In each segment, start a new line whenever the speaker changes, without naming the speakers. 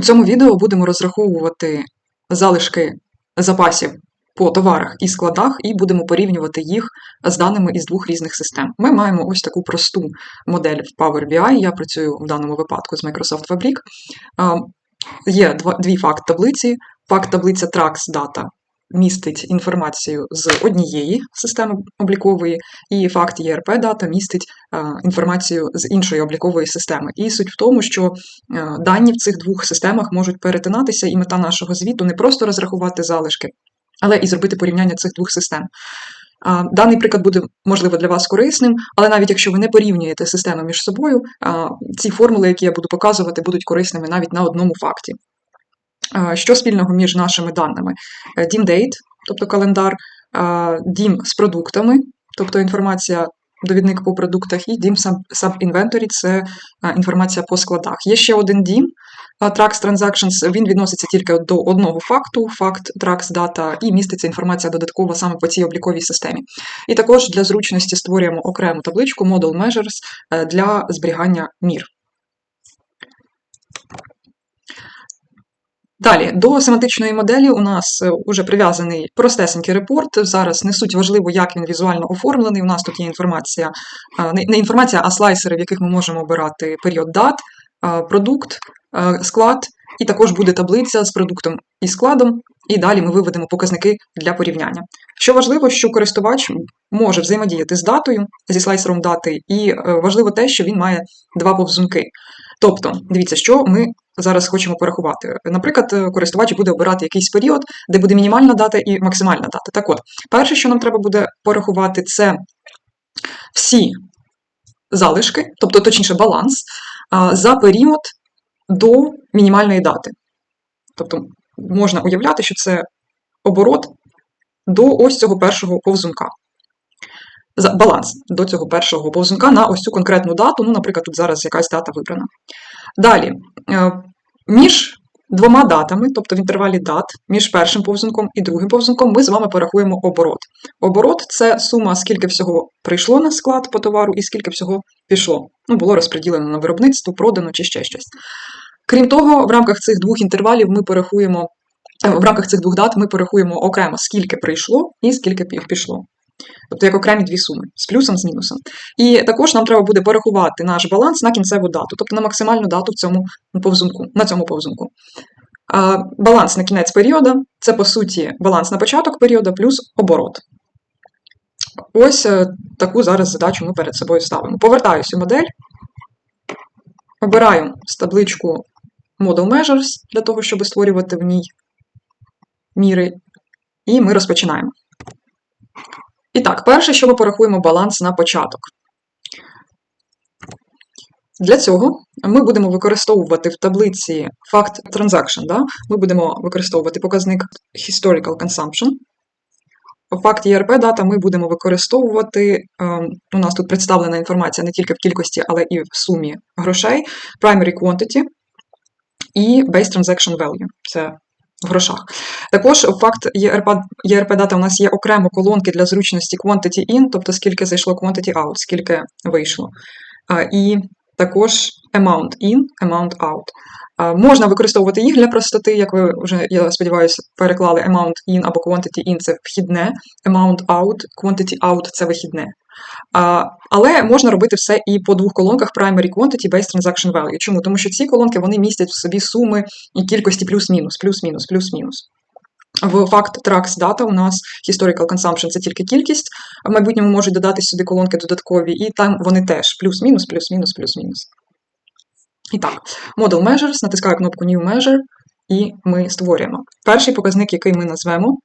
У цьому відео будемо розраховувати залишки запасів по товарах і складах, і будемо порівнювати їх з даними із двох різних систем. Ми маємо ось таку просту модель в Power BI. Я працюю в даному випадку з Microsoft Fabric. Є дві факт таблиці. Факт таблиця Trax Data містить інформацію з однієї системи облікової, і факт ERP дата містить е, інформацію з іншої облікової системи. І суть в тому, що е, дані в цих двох системах можуть перетинатися, і мета нашого звіту не просто розрахувати залишки, але і зробити порівняння цих двох систем. Даний приклад буде, можливо, для вас корисним, але навіть якщо ви не порівнюєте системи між собою, ці формули, які я буду показувати, будуть корисними навіть на одному факті. Що спільного між нашими даними? Е, DIM-date, тобто календар, DIM з продуктами, тобто інформація, довідник по продуктах, і sub- sub-inventory – це інформація по складах. Є ще один а, Trax Transactions, він відноситься тільки до одного факту, факт Trax Data, і міститься інформація додаткова саме по цій обліковій системі. І також для зручності створюємо окрему табличку Model Measures е, для зберігання мір. Далі, до семантичної моделі у нас вже прив'язаний простесенький репорт. Зараз не суть важливо, як він візуально оформлений. У нас тут є інформація, е, не інформація, а слайсери, в яких ми можемо обирати період дат, е, продукт, е, склад, і також буде таблиця з продуктом і складом, і далі ми виведемо показники для порівняння. Що важливо, що користувач може взаємодіяти з датою, зі слайсером дати, і важливо те, що він має два повзунки. Тобто, дивіться, що ми зараз хочемо порахувати. Наприклад, користувач буде обирати якийсь період, де буде мінімальна дата і максимальна дата. Так от, перше, що нам треба буде порахувати, це всі залишки, тобто, точніше, баланс, за період до мінімальної дати. Тобто, можна уявляти, що це оборот до ось цього першого повзунка. Баланс до цього першого повзунка на ось цю конкретну дату. Ну, наприклад, тут зараз якась дата вибрана. Далі, е, між двома датами, тобто в інтервалі дат, між першим повзунком і другим повзунком, ми з вами порахуємо оборот. Оборот це сума, скільки всього прийшло на склад по товару і скільки всього пішло. Ну, було розподілено на виробництво, продано чи ще щось. Крім того, в рамках цих двох інтервалів ми порахуємо, е, в рамках цих двох дат ми порахуємо окремо, скільки прийшло і скільки пішло. Тобто як окремі дві суми з плюсом, з мінусом. І також нам треба буде порахувати наш баланс на кінцеву дату, тобто на максимальну дату в цьому повзунку, на цьому повзунку. А, баланс на кінець періоду це, по суті, баланс на початок періоду плюс оборот. Ось е, таку зараз задачу ми перед собою ставимо. Повертаюся у модель, обираю з табличку Model Measures для того, щоб створювати в ній міри, і ми розпочинаємо. І так, перше, що ми порахуємо баланс на початок. Для цього ми будемо використовувати в таблиці факт transaction. Да? Ми будемо використовувати показник Historical Consumption. В факті ERP дата ми будемо використовувати, ем, у нас тут представлена інформація не тільки в кількості, але і в сумі грошей, primary quantity і base transaction value. Це в грошах. Також факт ЄРП, ERP дата у нас є окремо колонки для зручності quantity in, тобто скільки зайшло quantity out, скільки вийшло. І також amount in, amount out. Можна використовувати їх для простоти, як ви вже, я сподіваюся, переклали amount in або quantity in це вхідне, amount out, quantity out це вихідне. Але можна робити все і по двох колонках primary quantity based transaction value. Чому? Тому що ці колонки вони містять в собі суми і кількості плюс-мінус, плюс-мінус, плюс-мінус. В факт Trax Data у нас historical consumption це тільки кількість, в майбутньому можуть додати сюди колонки додаткові, і там вони теж плюс-мінус, плюс-мінус, плюс-мінус. І так, Model Measures, натискаю кнопку New Measure, і ми створюємо. Перший показник, який ми назвемо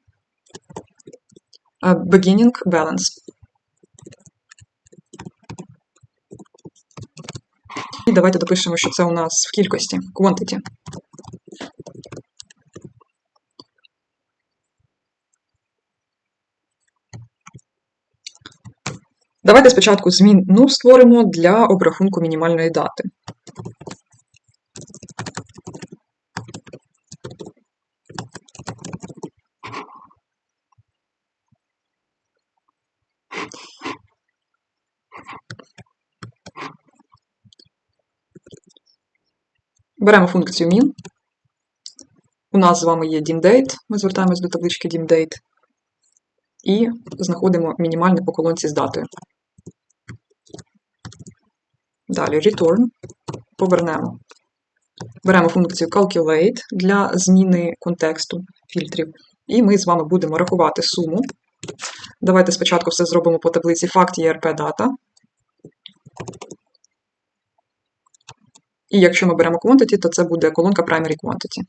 Beginning Balance. І давайте допишемо, що це у нас в кількості quantity. Давайте спочатку зміну створимо для обрахунку мінімальної дати. Беремо функцію min. У нас з вами є DIMDate, ми звертаємось до таблички DIMDate і знаходимо мінімальне по колонці з датою. Далі return. Повернемо. Беремо функцію calculate для зміни контексту фільтрів. І ми з вами будемо рахувати суму. Давайте спочатку все зробимо по таблиці факт ERP data. І якщо ми беремо quantity, то це буде колонка primary quantity.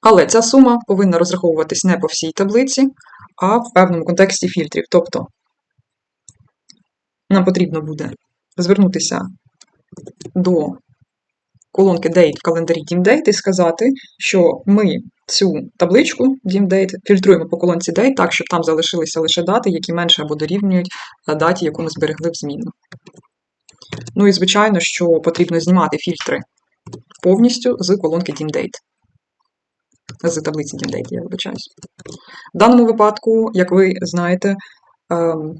Але ця сума повинна розраховуватись не по всій таблиці, а в певному контексті фільтрів. Тобто нам потрібно буде звернутися до колонки Date в календарі DIMDate і сказати, що ми цю табличку DIMDate фільтруємо по колонці Date так, щоб там залишилися лише дати, які менше або дорівнюють даті, яку ми зберегли в зміну. Ну і звичайно, що потрібно знімати фільтри повністю з колонки DIMDate. З таблиці DIMDate, я вибачаюсь. В даному випадку, як ви знаєте, ем,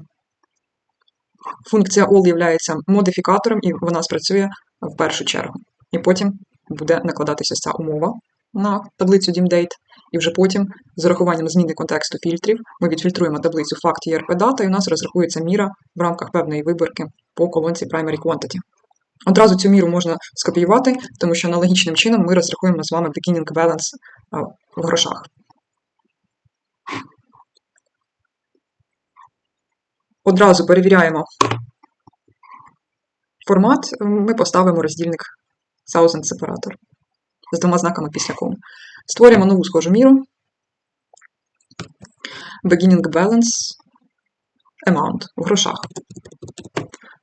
функція all є модифікатором, і вона спрацює в першу чергу. І потім буде накладатися ця умова на таблицю DIMDate, і вже потім, з урахуванням зміни контексту фільтрів, ми відфільтруємо таблицю факт ERP data, і у нас розрахується міра в рамках певної виборки по колонці Primary Quantity. Одразу цю міру можна скопіювати, тому що аналогічним чином ми розрахуємо з вами beginning balance в грошах. Одразу перевіряємо формат, ми поставимо роздільник Thousand Separator з двома знаками після кому. Створюємо нову схожу міру. Beginning balance amount в грошах.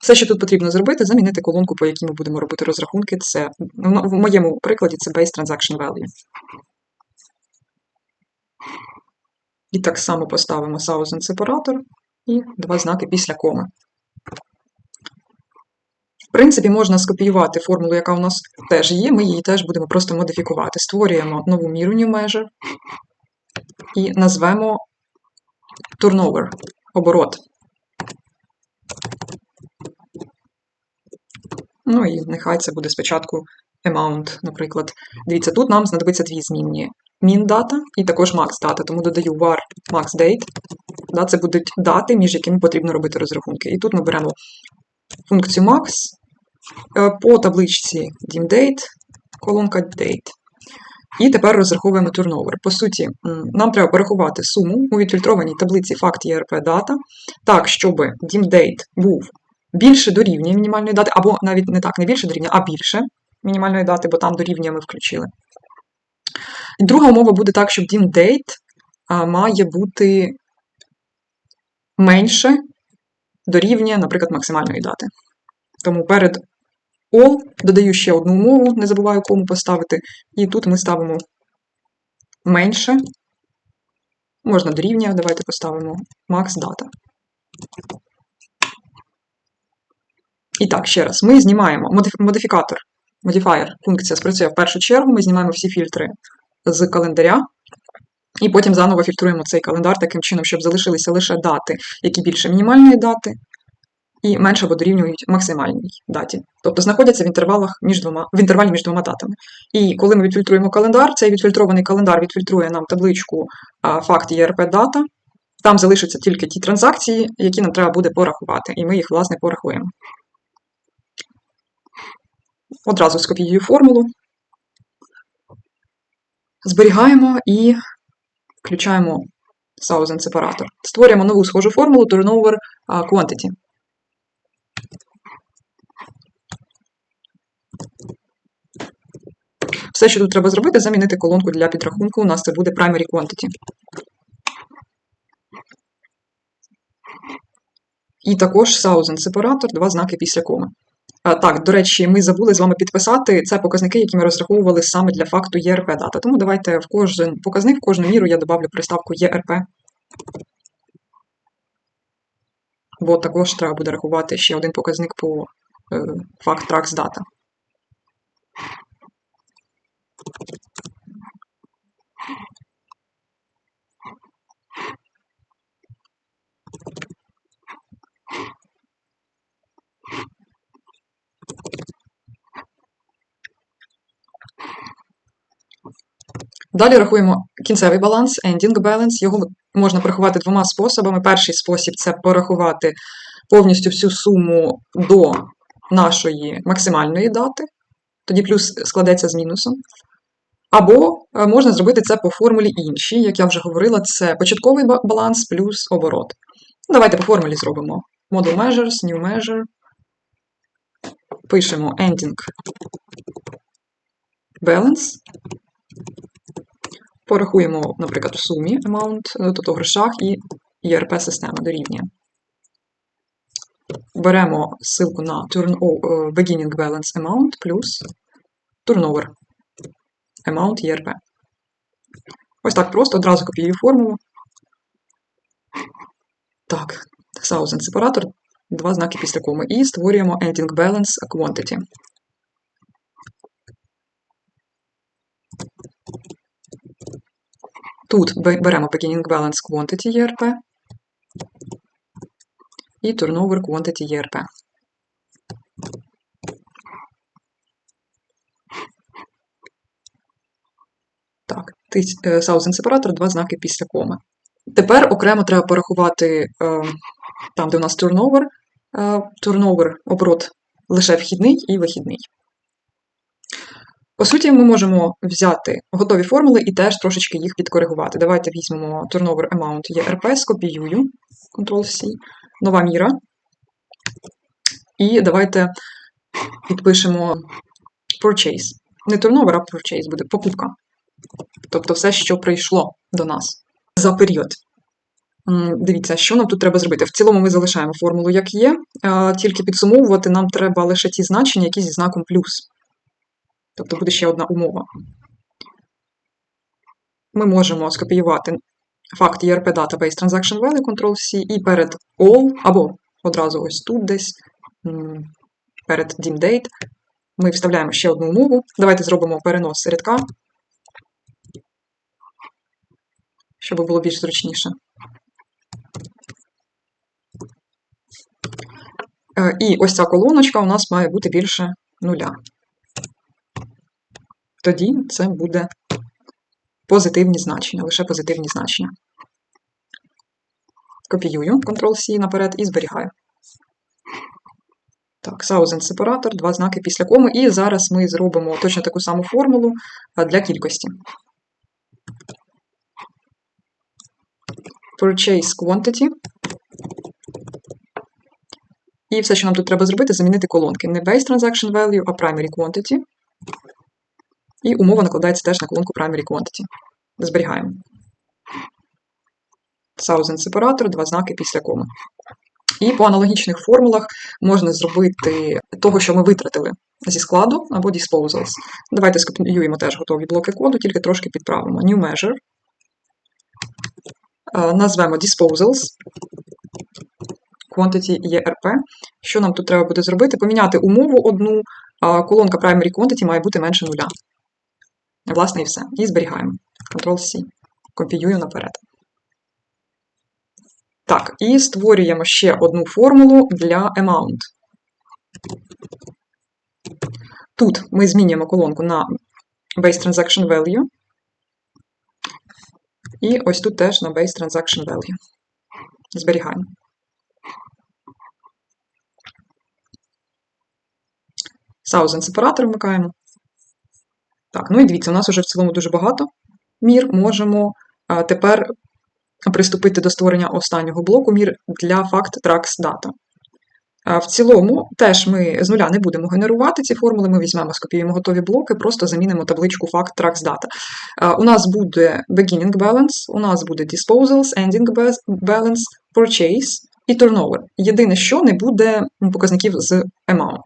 Все, що тут потрібно зробити, замінити колонку, по якій ми будемо робити розрахунки. Це в моєму прикладі це Base Transaction Value. І так само поставимо Thousand Separator і два знаки після коми. В принципі, можна скопіювати формулу, яка у нас теж є, ми її теж будемо просто модифікувати. Створюємо нову міру Measure і назвемо turnover, оборот. Ну і нехай це буде спочатку amount, наприклад. Дивіться, тут нам знадобиться дві змінні. Min дата і також max дата, тому додаю var max date. Да, Це будуть дати, між якими потрібно робити розрахунки. І тут ми беремо функцію max по табличці DIMDate, колонка date. І тепер розраховуємо turnover. По суті, нам треба порахувати суму у відфільтрованій таблиці факт ERP data, так, щоб DIMDate був більше дорівнює мінімальної дати, або навіть не так, не більше дорівнює, а більше мінімальної дати, бо там дорівнює ми включили. І друга умова буде так, щоб DIMDate має бути менше дорівнює, наприклад, максимальної дати. Тому перед all додаю ще одну умову, не забуваю кому поставити, і тут ми ставимо менше. Можна дорівнює, давайте поставимо max data. І так, ще раз, ми знімаємо модифікатор, modifier, функція спрацює в першу чергу, ми знімаємо всі фільтри з календаря, і потім заново фільтруємо цей календар таким чином, щоб залишилися лише дати, які більше мінімальної дати, і менше або дорівнюють максимальній даті. Тобто знаходяться в інтервалах між двома, в інтервалі між двома датами. І коли ми відфільтруємо календар, цей відфільтрований календар відфільтрує нам табличку факт ERP дата. Там залишаться тільки ті транзакції, які нам треба буде порахувати, і ми їх, власне, порахуємо. Одразу скопіюю формулу. Зберігаємо і включаємо Thousand Separator. Створюємо нову схожу формулу turnover quantity. Все, що тут треба зробити, замінити колонку для підрахунку. У нас це буде primary quantity. І також Thousand Separator, два знаки після коми. Так, до речі, ми забули з вами підписати. Це показники, які ми розраховували саме для факту ERP дата. Тому давайте в кожен показник, в кожну міру я добавлю приставку ERP. Бо також треба буде рахувати ще один показник по е, факт Trax дата. Далі рахуємо кінцевий баланс, ending balance. Його можна порахувати двома способами. Перший спосіб це порахувати повністю всю суму до нашої максимальної дати, тоді плюс складеться з мінусом. Або е, можна зробити це по формулі іншій, як я вже говорила, це початковий баланс плюс оборот. Давайте по формулі зробимо. Model measures, new measure. Пишемо ending balance. Порахуємо, наприклад, в сумі amount, е, тобто в грошах, і ERP-система дорівнює. Беремо ссылку на turn, е, beginning balance amount плюс turnover amount ERP. Ось так просто одразу копіюю формулу. Так, thousand сепаратор, два знаки після коми. І створюємо ending balance quantity. Тут беремо beginning balance quantity ERP і turnover quantity ERP. Так, е, сепаратор, два знаки після коми. Тепер окремо треба порахувати е, там, де у нас е, turnover оборот лише вхідний і вихідний. По суті, ми можемо взяти готові формули і теж трошечки їх підкоригувати. Давайте візьмемо turnover amount ERP, скопіюю, Ctrl-C, нова міра. І давайте підпишемо purchase. Не turnover, а purchase буде покупка. Тобто все, що прийшло до нас за період. Дивіться, що нам тут треба зробити. В цілому ми залишаємо формулу, як є, тільки підсумовувати нам треба лише ті значення, які зі знаком плюс. Тобто буде ще одна умова. Ми можемо скопіювати факт ERP Database Transaction Value, Ctrl-C, і перед all, або одразу ось тут десь, перед dim date, ми вставляємо ще одну умову. Давайте зробимо перенос рядка, щоб було більш зручніше. Е, І ось ця колоночка у нас має бути більше нуля. Тоді це буде позитивні значення, лише позитивні значення. Копіюю Ctrl-C наперед і зберігаю. Так, thousand сепаратор, два знаки після коми. І зараз ми зробимо точно таку саму формулу для кількості. Purchase quantity. І все, що нам тут треба зробити, замінити колонки. Не base transaction value, а primary quantity. І умова накладається теж на колонку primary quantity. Зберігаємо. Thousand сепаратор, два знаки після коми. І по аналогічних формулах можна зробити того, що ми витратили зі складу або disposals. Давайте скопіюємо теж готові блоки коду, тільки трошки підправимо. New measure. Е, Назвемо disposals. Quantity ERP. Що нам тут треба буде зробити? Поміняти умову одну, а колонка primary quantity має бути менше нуля. Власне, і все. І зберігаємо. Ctrl-C. Копіюю наперед. Так, і створюємо ще одну формулу для amount. Тут ми змінюємо колонку на base transaction value. І ось тут теж на base transaction value. Зберігаємо. Thousand сепаратор вмикаємо. Так, ну і дивіться, у нас вже в цілому дуже багато мір. Можемо тепер приступити до створення останнього блоку мір для факт tracks data. В цілому, теж ми з нуля не будемо генерувати ці формули, ми візьмемо, скопіюємо готові блоки, просто замінимо табличку факт tracks data. У нас буде beginning balance, у нас буде disposals, ending balance, purchase і turnover. Єдине, що не буде показників з amount.